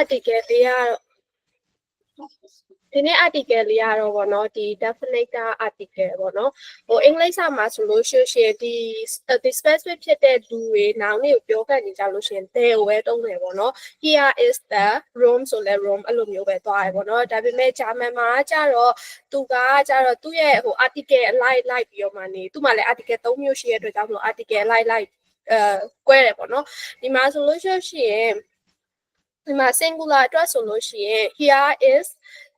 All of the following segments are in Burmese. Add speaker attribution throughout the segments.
Speaker 1: article လေးကတော့ဒီနေ့ article လေးကတော့ဗောနော်ဒီ definitor article ဗောနော်ဟိုအင်္ဂလိပ်စာမှာဆိုလို့ရှိရင်ဒီဒီ specific ဖြစ်တဲ့လူတွေ noun တွေကိုပြောခဲ့နေကြလို့ရှိရင် there ကိုပဲတုံးတယ်ဗောနော် here is the room ဆိုလဲ room အဲ့လိုမျိုးပဲသွားရဗောနော်ဒါပေမဲ့ဂျာမန်မှာကျတော့သူကကျတော့သူ့ရဲ့ဟို article အလိုက်လိုက်ပြီးတော့မှနေသူ့မှာလည်း article 3မျိုးရှိရတဲ့အတွက်ကြောင့်မလို့ article အလိုက်လိုက်အဲကွဲတယ်ဗောနော်ဒီမှာဆိုလို့ရှိရင် ဒီမှာ singular အတွက်ဆိုလို့ရှိရင် here is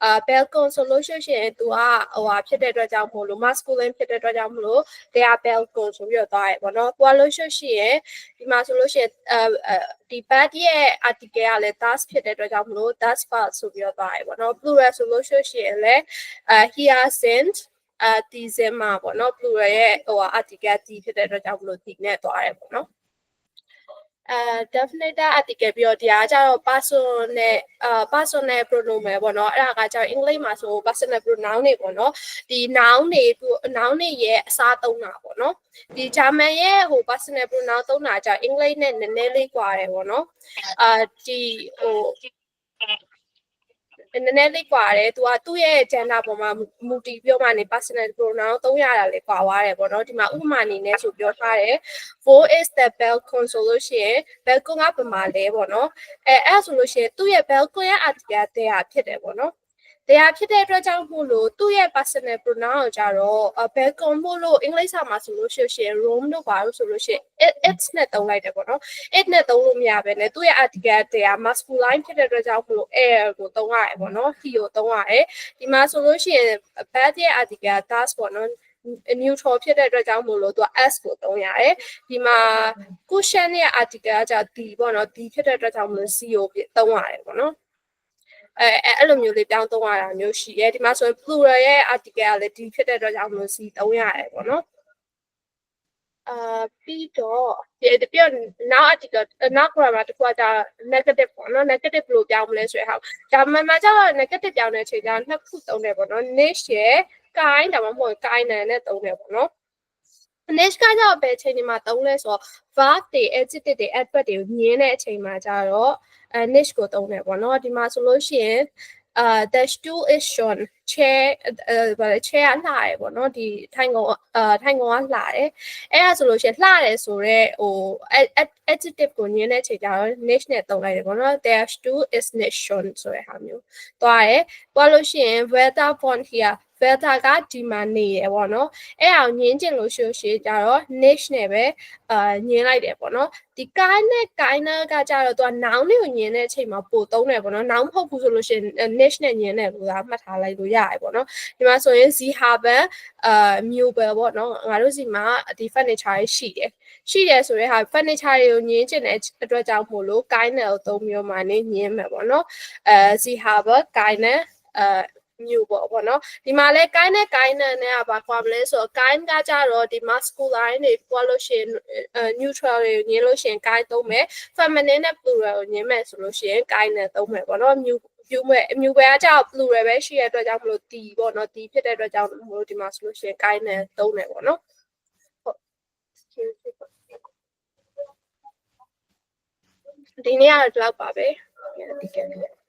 Speaker 1: အာ balcon ဆိုလို့ရှိရင်သူကဟိုဟာဖြစ်တဲ့အတွက်ကြောင့်မို့လို့ masculine ဖြစ်တဲ့အတွက်ကြောင့်မို့လို့ they are balcon ဆိုပြီးတော့သွားရပေါ့နော်။ကိုကလို့ရှိရင်ဒီမှာဆိုလို့ရှိရင်အဲဒီ bad ရဲ့ article ကလည်း thus ဖြစ်တဲ့အတွက်ကြောင့်မို့လို့ thus far ဆိုပြီးတော့သွားရပေါ့နော်။ plural ဆိုလို့ရှိရင်လည်းအဲ hyacinth အဲဒီစင်မှာပေါ့နော် plural ရဲ့ဟိုဟာ article ဒီဖြစ်တဲ့အတွက်ကြောင့်မို့လို့ဒီနဲ့သွားရပေါ့နော်။ အဲ definite article ပြီးတော့တရားကြတော့ person နဲ့အာ personal pronoun ပဲပေါ့နော်အဲ့ဒါကကြတော့အင်္ဂလိပ်မှာဆို personal pronoun တွေပေါ့နော်ဒီ noun တွေ noun တွေရဲ့အစားသုံးတာပေါ့နော်ဒီဂျာမန်ရဲ့ဟို personal pronoun သုံးတာကြအင်္ဂလိပ်နဲ့နည်းနည်းလေးကွာတယ်ပေါ့နော်အာဒီဟို နည်းနည်းလေးကွာတယ်သူကသူ့ရဲ့ gender ပေါ်မှာမူတည်ပြောမှနေ personal pronoun သုံးရတာလေကွာသွားတယ်ပေါ့နော်ဒီမှာဥပမာအနေနဲ့ဆိုပြောထားတယ် for is the balcon ဆိုလို့ရှိရင် balcon ကပမာလဲပေါ့နော်အဲအဲ့ဆိုလို့ရှိရင်သူ့ရဲ့ balcon ရဲ့ article တရားဖြစ်တယ်ပေါ့နော် တရားဖြစ်တဲ့အတွက်ကြောင့်မို့လို့သူ့ရဲ့ personal pronoun ကိုကြတော့ balcon မို့လို့အင်္ဂလိပ်စာမှာဆိုလို့ရှိရင် room တို့ပါလို့ဆိုလို့ရှိရင် it it's နဲ့သုံးလိုက်တယ်ပေါ့နော် it နဲ့သုံးလို့မရဘဲနဲ့သူ့ရဲ့ article တရား masculine ဖြစ်တဲ့အတွက်ကြောင့်မို့လို့ air ကိုသုံးရတယ်ပေါ့နော် he ကိုသုံးရတယ်ဒီမှာဆိုလို့ရှိရင် bad ရဲ့ article thus ပေါ့နော် neutral ဖြစ်တဲ့အတွက်ကြောင့်မို့လို့သူက s ကိုသုံးရတယ်ဒီမှာ cushion ရဲ့ article ကじゃ d ပေါ့နော် d ဖြစ်တဲ့အတွက်ကြောင့်မို့လို့ c ကိုသုံးရတယ်ပေါ့နော် အဲအဲ့လိုမျိုးလေးပြောင်းသုံးရတာမျိုးရှိရဲဒီမှာဆိုရင် plural ရဲ့ article ကလည်း d ဖြစ်တဲ့အတွက်ကြောင့်မို့လို့ c သုံးရတယ်ပေါ့နော်အာပြီးတော့ဒီပြော now article now grammar တခုကဒါ negative ပေါ့နော် negative ဘယ်လိုပြောင်းမလဲဆိုရအောင်ဒါမှမှကျတော့ negative ပြောင်းတဲ့အချိန်ကျနှစ်ခုသုံးတယ်ပေါ့နော် niche ရဲ့ kind ဒါမှမဟုတ် kind နဲ့သုံးတယ်ပေါ့နော် niche ကကြောင့်ဘယ်အချိန်ဒီမှာသုံးလဲဆိုတော့ verb တွေ adjective တွေ adverb တွေကိုညင်းတဲ့အချိန်မှာကျတော့အဲ niche ကိုသုံးတယ်ပေါ့နော်ဒီမှာဆိုလို့ရှိရင် uh the stool is shown chair အဲဘာလဲ chair ကလှတယ်ပေါ့နော်ဒီထိုင်ကုန်အာထိုင်ကုန်ကလှတယ်အဲ့ဒါဆိုလို့ရှိရင်လှတယ်ဆိုတော့ဟို adjective ကိုညင်းတဲ့အချိန်ကျတော့ niche နဲ့သုံးလိုက်တယ်ပေါ့နော် the stool is niche shown ဆိုတဲ့ဟာမျိုးသွားတယ်သွားလို့ရှိရင် weather font here filter ကဒီမှာနေရပေါ့နော်အဲ့အောင်ညင်းကျင်လို့ရှိရှိကြတော့ niche နဲ့ပဲအာညင်းလိုက်တယ်ပေါ့နော်ဒီ kind နဲ့ kind ကကြတော့သူက noun တွေကိုညင်းတဲ့အချိန်မှာပို့သုံးတယ်ပေါ့နော် noun မဟုတ်ဘူးဆိုလို့ရှိရင် niche နဲ့ညင်းတယ်လို့သာမှတ်ထားလိုက်လို့ရတယ်ပေါ့နော်ဒီမှာဆိုရင် z haven အာ mobile ပေါ့နော်ငါတို့စီမှာဒီ furniture ရှိတယ်ရှိတယ်ဆိုတဲ့ဟာ furniture တွေကိုညင်းကျင်တဲ့အတွက်ကြောင့်မို့လို့ kind နဲ့သုံးမျိုးမှနေညင်းမယ်ပေါ့နော်အဲ z haven kind နဲ့အာ မျိုးပေါ့ဗောနော်ဒီမှာလဲကိုင်းနဲ့ကိုင်းနဲ့နဲ့ကဘာကွာမလဲဆိုတော့ကိုင်းကကြတော့ဒီ masculine တွေပွားလို့ရှိရင် neutral တွေညင်းလို့ရှိရင်ကိုင်းသုံးမယ် feminine နဲ့ plural ကိုညင်းမယ်ဆိုလို့ရှိရင်ကိုင်းနဲ့သုံးမယ်ဗောနော်မျိုးပြူမဲ့အမျိုးပဲအကြောက် plural ပဲရှိရတဲ့အတွက်ကြောင့်မလို့တီပေါ့နော်တီဖြစ်တဲ့အတွက်ကြောင့်မလို့ဒီမှာဆိုလို့ရှိရင်ကိုင်းနဲ့သုံးတယ်ပေါ့နော်ဟုတ်ဒီနေ့ကတော့ဒီလောက်ပါပဲဒီကနေ့